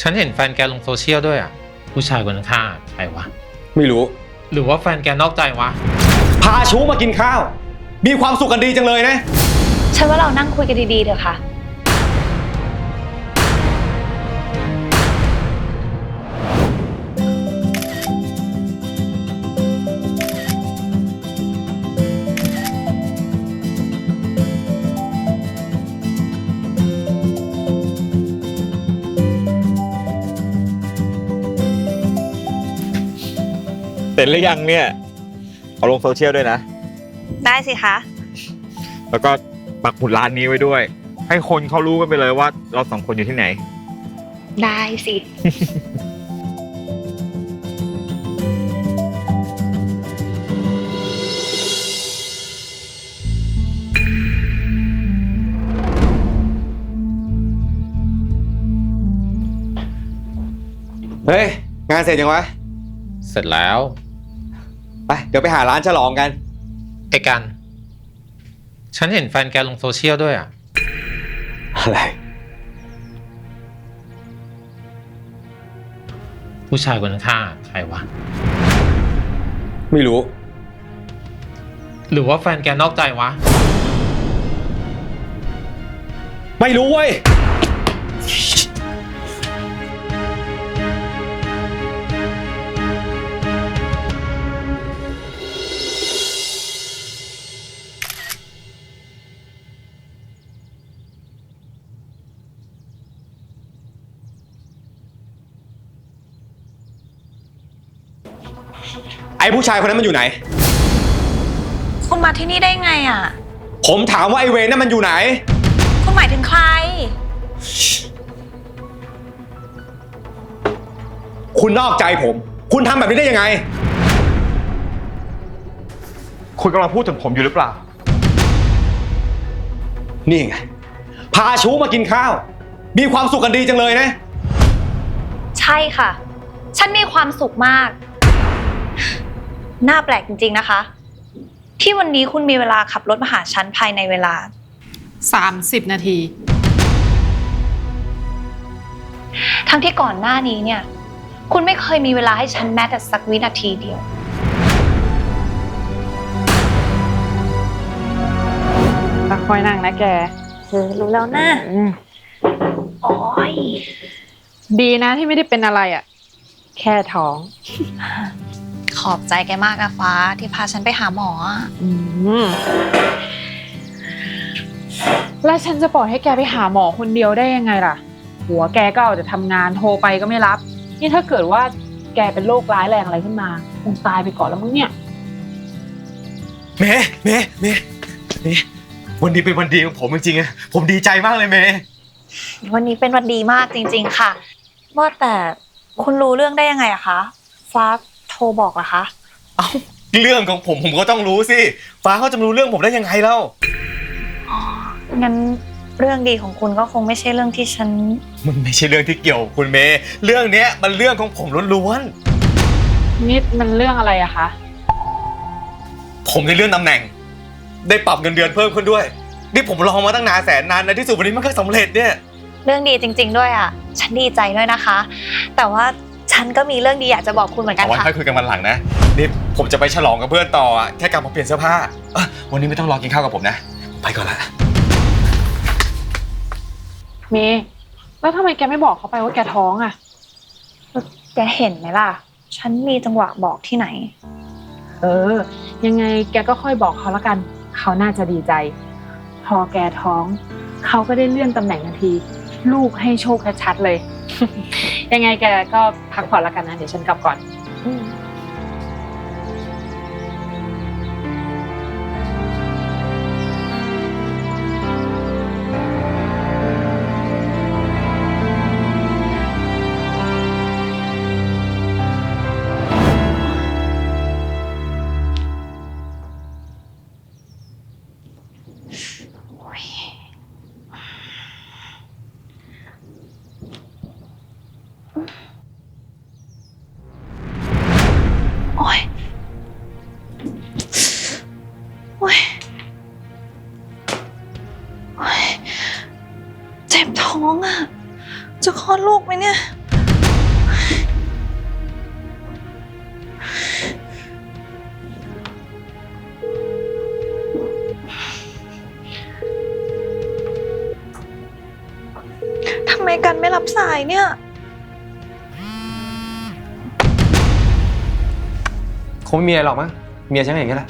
ฉันเห็นแฟนแกลงโซเชียลด้วยอะ ผู้ชายคนข้างๆใครวะ ไม่รู้ หรือว่าแฟนแกนอกใจวะ พาชูมากินข้าว มีความสุขกันดีจังเลยนะ ฉันว่าเรานั่งคุยกันดีๆเถอะค่ะ ร็จหรือยังเนี่ย เอาลงโซเชียลด้วยนะ ได้สิคะ แล้วก็ปักหมุดร้านนี้ไว้ด้วย ให้คนเขารู้กันไปเลยว่า เราสองคนอยู่ที่ไหน ได้สิ เฮ้ย งานเสร็จยังวะ เสร็จแล้ว ไป เดี๋ยวไปหาร้านฉลองกัน ไอ้กัน ฉันเห็นแฟนแกลงโซเชียลด้วยอะ อะไร ผู้ชายคนข้างๆใครวะ ไม่รู้ หรือว่าแฟนแกนอกใจวะ ไม่รู้เว้ย ไอ้ผู้ชายคนนั้นมันอยู่ไหน คุณมาที่นี่ได้ไงอะ ผมถามว่าไอ้เวรนั่นมันอยู่ไหน คุณหมายถึงใคร คุณนอกใจผม คุณทำแบบนี้ได้ยังไง คุณกำลังพูดถึงผมอยู่หรือเปล่า นี่ไง พาชูมากินข้าว มีความสุขกันดีจังเลยนะ ใช่ค่ะ ฉันมีความสุขมาก น่าแปลกจริงๆนะคะ ที่วันนี้คุณมีเวลาขับรถมาหาฉันภายในเวลา 30 นาที ทั้งที่ก่อนหน้านี้เนี่ย คุณไม่เคยมีเวลาให้ฉันแม้แต่สักวินาทีเดียวค่อยๆนั่งนะแก เออรู้แล้วนะโอ้ย ดีนะที่ไม่ได้เป็นอะไรอะ แค่ท้อง ขอบใจแกมากนะฟ้า ที่พาฉันไปหาหมออะอืมแล้วฉันจะปล่อยให้แกไปหาหมอคนเดียวได้ยังไงล่ะ หัวแกก็เอาแต่ทำงานโทรไปก็ไม่รับ นี่ถ้าเกิดว่าแกเป็นโรคร้ายแรงอะไรขึ้นมาคงตายไปก่อนแล้วมึงเนี่ย เมย์เมย์เมย์เมย์วันนี้เป็นวันดีของผมจริงๆอะผมดีใจมากเลยเมย์วันนี้เป็นวันดีมากจริง ๆ ค่ะว่าแต่คุณรู้เรื่องได้ยังไงอะคะ ฟ้าโทรบอกเหรอคะ เอ้าเรื่องของผมผมก็ต้องรู้สิ ฟ้าเขาจะรู้เรื่องผมได้ยังไงเล่า งั้นเรื่องดีของคุณก็คงไม่ใช่เรื่องที่ฉัน มันไม่ใช่เรื่องที่เกี่ยวกับคุณเมย์เรื่องเนี้ยมันเรื่องของผมล้วนนี่มันเรื่องอะไรอะคะ ๆผมได้เลื่อนตำแหน่ง ได้ปรับเงินเดือนเพิ่มขึ้นด้วย นี่ผมรอมาตั้งนานแสนนานในที่สุดวันนี้มันก็สำเร็จเนี่ย เรื่องดีจริง ๆ ด้วยอะฉันดีใจด้วยนะคะ แต่ว่า ฉันก็มีเรื่องดีอยากจะบอกคุณเหมือนกันเอาไว้ค่ะ ค่อยคุยกันวันหลังนะนี่ผมจะไปฉลองกับเพื่อนต่ออะแค่กลับมาเปลี่ยนเสื้อผ้าเอ้อวันนี้ไม่ต้องรอกินข้าวกับผมนะ ไปก่อนละ เมย์แล้วทำไมแกไม่บอกเขาไปว่าแกท้องอะแกเห็นไหมล่ะ ฉันมีจังหวะบอกที่ไหน เออ ยังไงแกก็ค่อยบอกเขาละกัน เขาน่าจะดีใจ พอแกท้อง เขาก็ได้เลื่อนตำแหน่งทันที ลูกให้โชคชัดๆเลย ยังไงแกก็พักผ่อนละกันนะ เดี๋ยวฉันกลับก่อน ไม่รับสายเนี่ย คงไม่มีอะไรหรอกมั้งเมียฉันเห็นกันแหละ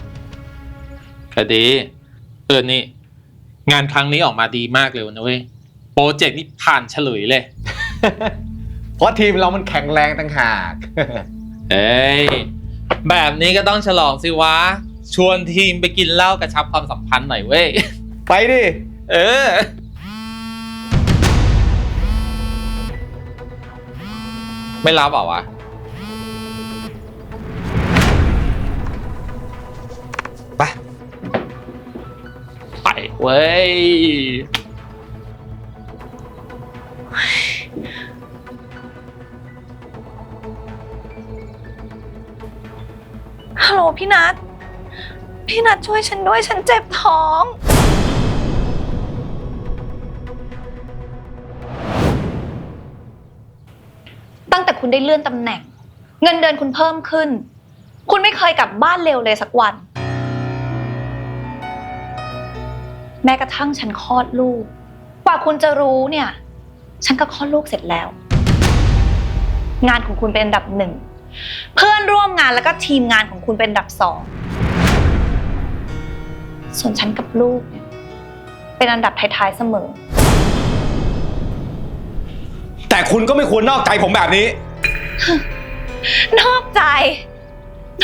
ก็ดีเออนี่ งานครั้งนี้ออกมาดีมากเลยนะเว้ยโปรเจกต์นี่ผ่านเฉลยเลย เพราะทีมเรามันแข็งแรงต่างหาก เอ้ยแบบนี้ก็ต้องฉลองสิวะ ชวนทีมไปกินเหล้ากระชับความสัมพันธ์หน่อยเว้ย ไปดิ เออ ไม่รับเปล่าวะ ไป ไปเว้ย ฮัลโหลพี่นัท พี่นัทช่วยฉันด้วยฉันเจ็บท้อง คุณได้เลื่อนตำแหน่ง เงินเดือนคุณเพิ่มขึ้น คุณไม่เคยกลับบ้านเร็วเลยสักวัน แม้กระทั่งฉันคลอดลูก กว่าคุณจะรู้เนี่ย ฉันก็คลอดลูกเสร็จแล้ว งานของคุณเป็นอันดับหนึ่ง เพื่อนร่วมงานแล้วก็ทีมงานของคุณเป็นอันดับสอง ส่วนฉันกับลูกเนี่ยเป็นอันดับท้ายๆเสมอ แต่คุณก็ไม่ควรนอกใจผมแบบนี้ นอกใจ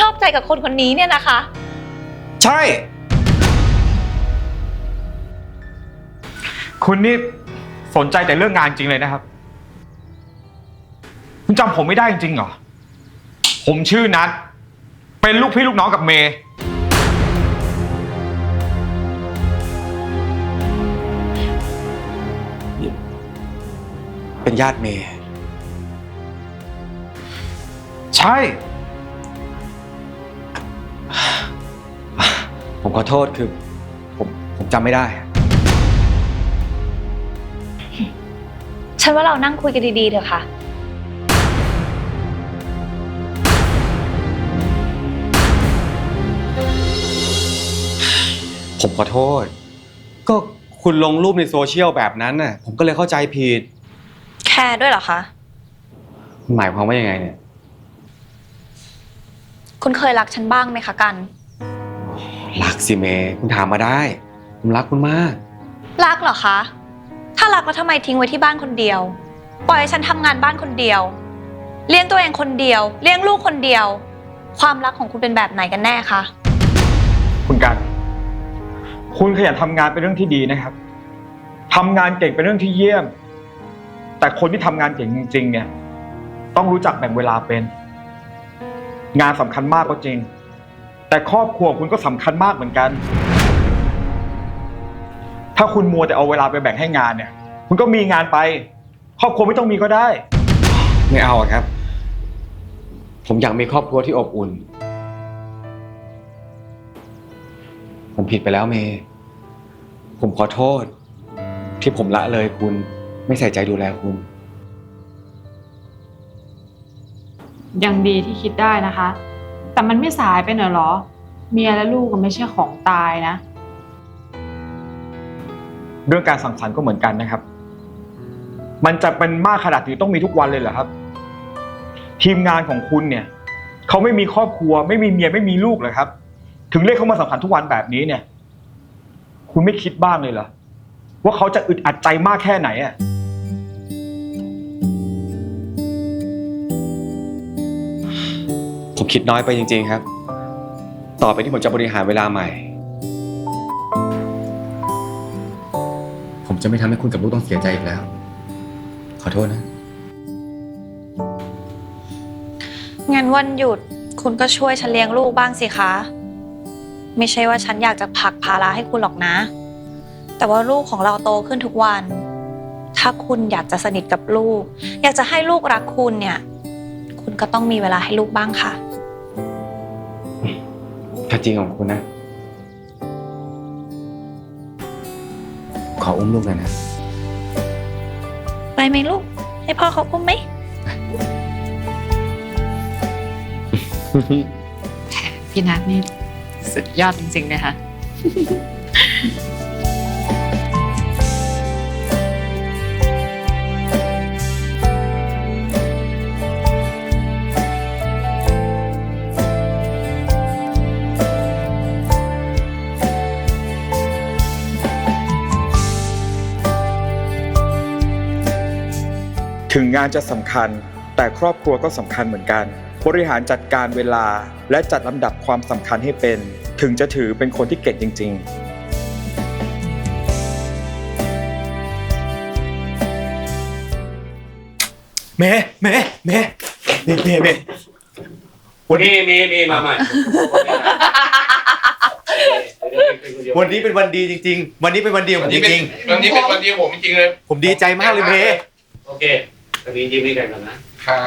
นอกใจกับคนคนนี้เนี่ยนะคะ ใช่ คุณนี่สนใจแต่เรื่องงานจริงเลยนะครับ คุณจำผมไม่ได้จริงๆเหรอ ผมชื่อนัทเป็นลูกพี่ลูกน้องกับเมย์ เป็นญาติเมย์ ใช่ ผมขอโทษคือ ผมผมจำไม่ได้ ฉันว่าเรานั่งคุยกันดีๆเถอะค่ะ ผมขอโทษ ก็คุณลงรูปในโซเชียลแบบนั้นน่ะผมก็เลยเข้าใจผิด แคร์ด้วยเหรอคะ หมายความว่ายังไงเนี่ย คุณเคยรักฉันบ้างไหมคะกัน รักสิเมย์คุณถามมาได้ผมรักคุณมาก รักเหรอคะ ถ้ารักแล้วทำไมทิ้งไว้ที่บ้านคนเดียว ปล่อยให้ฉันทำงานบ้านคนเดียว เลี้ยงตัวเองคนเดียว เลี้ยงลูกคนเดียว ความรักของคุณเป็นแบบไหนกันแน่คะ คุณกัน คุณขยันทำงานเป็นเรื่องที่ดีนะครับทำงานเก่งเป็นเรื่องที่เยี่ยม แต่คนที่ทำงานเก่งจริง ๆ เนี่ย ต้องรู้จักแบ่งเวลาเป็น งานสำคัญมากก็จริง แต่ครอบครัวคุณก็สำคัญมากเหมือนกัน ถ้าคุณมัวแต่เอาเวลาไปแบ่งให้งานเนี่ย คุณก็มีงานไป ครอบครัวไม่ต้องมีก็ได้ ไม่เอาอะครับ ผมอยากมีครอบครัวที่อบอุ่น ผมผิดไปแล้วเมย์ผมขอโทษ ที่ผมละเลยคุณ ไม่ใส่ใจดูแลคุณ ยังดีที่คิดได้นะคะ แต่มันไม่สายไปหน่อยเหรอ เมียและลูกก็ไม่ใช่ของตายนะ เรื่องการสังสรรค์ก็เหมือนกันนะครับ มันจะเป็นมากขนาดนี้ต้องมีทุกวันเลยเหรอครับ ทีมงานของคุณเนี่ยเขาไม่มีครอบครัว ไม่มีเมียไม่มีลูกเหรอครับ ถึงเรียกเขามาสังสรรค์ทุกวันแบบนี้เนี่ย คุณไม่คิดบ้างเลยเหรอว่าเขาจะอึดอัดใจมากแค่ไหนอะ ผมคิดน้อยไปจริง ๆครับ ต่อไปที่ผมจะบริหารเวลาใหม่ ผมจะไม่ทำให้คุณกับลูกต้องเสียใจอีกแล้ว ขอโทษนะ งั้นวันหยุดคุณก็ช่วยฉันเลี้ยงลูกบ้างสิคะ ไม่ใช่ว่าฉันอยากจะผลักภาระให้คุณหรอกนะ แต่ว่าลูกของเราโตขึ้นทุกวัน ถ้าคุณอยากจะสนิทกับลูก อยากจะให้ลูกรักคุณเนี่ย คุณก็ต้องมีเวลาให้ลูกบ้างค่ะ ถ้าจริงของคุณนะ ขออุ้มลูกหน่อยนะ ไปไหมลูก ให้พ่อเขาอุ้มไหม พี่นัทนี่สุดยอดจริงๆเลยค่ะ ถึงงานจะสำคัญ แต่ครอบครัวก็สำคัญเหมือนกัน บริหารจัดการเวลาและจัดลำดับความสำคัญให้เป็น ถึงจะถือเป็นคนที่เก่งจริง ๆเมย์เมย์เมย์เมย์เมย์เมย์วันนี้มีมีมาใหม่วันนี้เป็นวันดีจริง ๆ วันนี้เป็นวันดีของผมจริงวันนี้เป็นวันดีของผมจริงๆเลยๆผมดีใจมากเลยเมย์โอเค ตอนนี้ยิ้มให้กันก่อนนะค่ะ